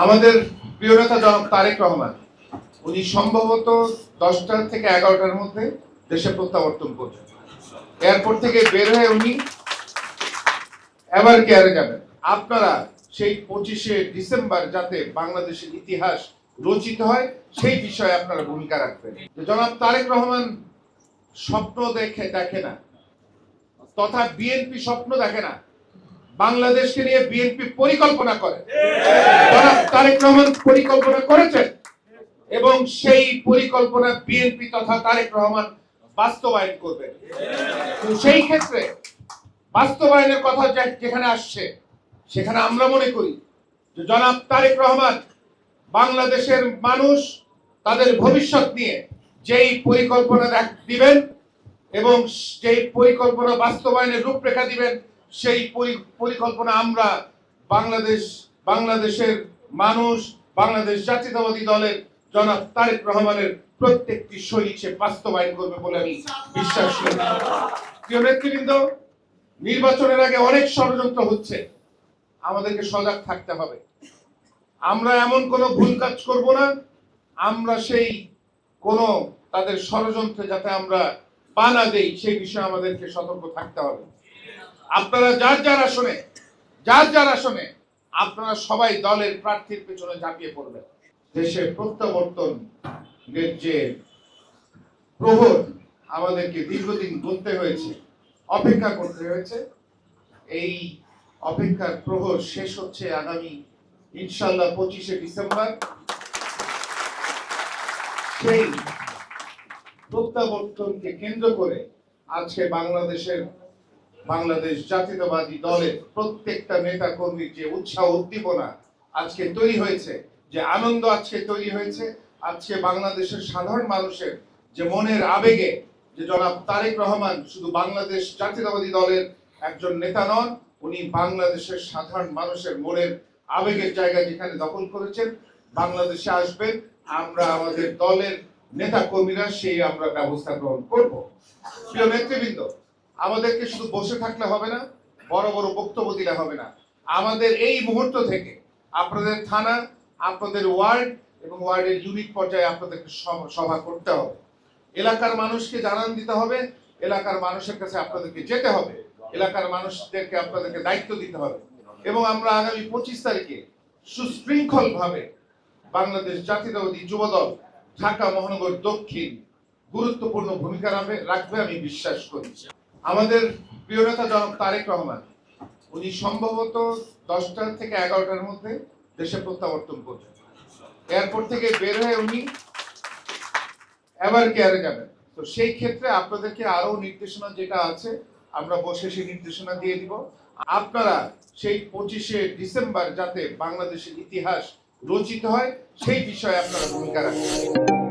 আমাদের প্রিয় নেতা তারেক রহমান, উনি সম্ভবত দশটা থেকে এগারোটার মধ্যে দেশে প্রত্যাবর্তন করবেন। এয়ারপোর্ট থেকে বের হয়ে উনি এবার কেয়ারে যাবেন। আপনারা সেই পঁচিশে ডিসেম্বর যাতে বাংলাদেশের ইতিহাস রচিত হয়, সেই বিষয়ে আপনারা ভূমিকা রাখবেন। জনাব তারেক রহমান স্বপ্ন দেখে দেখে না, তথা বিএনপি স্বপ্ন দেখে না বাংলাদেশকে নিয়ে বিএনপি পরিকল্পনা করে। তারেক রহমান পরিকল্পনা করেছেন এবং সেই পরিকল্পনা বিএনপি তথা তারেক রহমান বাস্তবায়ন করবে সেই ক্ষেত্রে বাস্তবায়নের কথা যেখানে আসছে, সেখানে আমরা মনে করি যে জনাব তারেক রহমান বাংলাদেশের মানুষ, তাদের ভবিষ্যৎ নিয়ে যেই পরিকল্পনা দিবেন এবং যেই পরিকল্পনা বাস্তবায়নের রূপরেখা দিবেন সেই পরি- পরিকল্পনা আমরা বাংলাদেশ, বাংলাদেশের মানুষ, বাংলাদেশ জাতীয়তাবাদী দলের জনাব তারেক রহমানের প্রত্যেকটি শৈলী সে বাস্তবায়ন করবে বলে আমি বিশ্বাস করি। নেতৃবৃন্দ, নির্বাচনের আগে অনেক ষড়যন্ত্র হচ্ছে। আমাদেরকে সজাগ থাকতে হবে। আমরা এমন কোনো ভুল কাজ করব না। আমরা সেই কোনো তাদের ষড়যন্ত্রে যাতে আমরা পা না দেই, সেই বিষয়ে আমাদেরকে সতর্ক থাকতে হবে। আপনারা যার যার আসনে, যার যার আসনে, আপনারা সবাই দলের প্রার্থীর পেছনে ঝাঁপিয়ে পড়বেন। দেশের প্রত্যাবর্তন যে প্রহর আমাদেরকে দীর্ঘদিন গুনতে হয়েছে, অপেক্ষা করতে হয়েছে। এই অপেক্ষার প্রহর শেষ হচ্ছে আগামী ইনশাল্লাহ পঁচিশে ডিসেম্বর। সেই প্রত্যাবর্তনকে কেন্দ্র করে আজকে বাংলাদেশের বাংলাদেশ জাতীয়তাবাদী দলের প্রত্যেকটা নেতা কর্মীর যে উৎসাহ, উদ্দীপনা আজকে তৈরি হয়েছে, যে আনন্দ আজকে তৈরি হয়েছে, আজকে বাংলাদেশের সাধারণ মানুষের যে মনের আবেগে, যে জনাব তারেক রহমান শুধু বাংলাদেশ জাতীয়তাবাদী দলের একজন নেতা নন, উনি বাংলাদেশের সাধারণ মানুষের মনের আবেগের জায়গা যেখানে দখল করেছেন, বাংলাদেশে আসবেন, আমরা আমাদের দলের নেতা কর্মীরা সেই আমরা ব্যবস্থা গ্রহণ করব। প্রিয় নেতৃবৃন্দ আমাদেরকে শুধু বসে থাকলে হবে না, বড় বড় বক্তব্য দিলে হবে না। আমাদের এই মুহূর্ত থেকে আপনাদের থানা, আপনাদের ওয়ার্ড এবং ওয়ার্ডের ইউনিট পর্যায়ে আপনাদেরকে সভা- করতে হবে। এলাকার মানুষকে জানান দিতে হবে, এলাকার মানুষের কাছে আপনাদেরকে যেতে হবে, এলাকার মানুষদেরকে আপনাদেরকে দায়িত্ব দিতে হবে এবং আমরা আগামী পঁচিশ তারিখে সুশৃঙ্খল ভাবে বাংলাদেশ জাতীয়তাবাদী যুবদল ঢাকা মহানগর দক্ষিণ গুরুত্বপূর্ণ ভূমিকা রাখবে রাখবে আমি বিশ্বাস করি। আমাদের প্রিয় নেতা তারেক রহমান, উনি সম্ভবত দশটা থেকে এগারোটার মধ্যে দেশে প্রত্যাবর্তন করবেন। এয়ারপোর্ট থেকে বের হয়ে উনি এবার কেয়ারে যাবেন। তো সেই ক্ষেত্রে আপনাদেরকে আরও নির্দেশনা যেটা আছে, আমরা বসে সেই নির্দেশনা দিয়ে দিব। আপনারা সেই পঁচিশে ডিসেম্বর যাতে বাংলাদেশের ইতিহাস রচিত হয়, সেই বিষয়ে আপনারা ভূমিকা রাখবেন।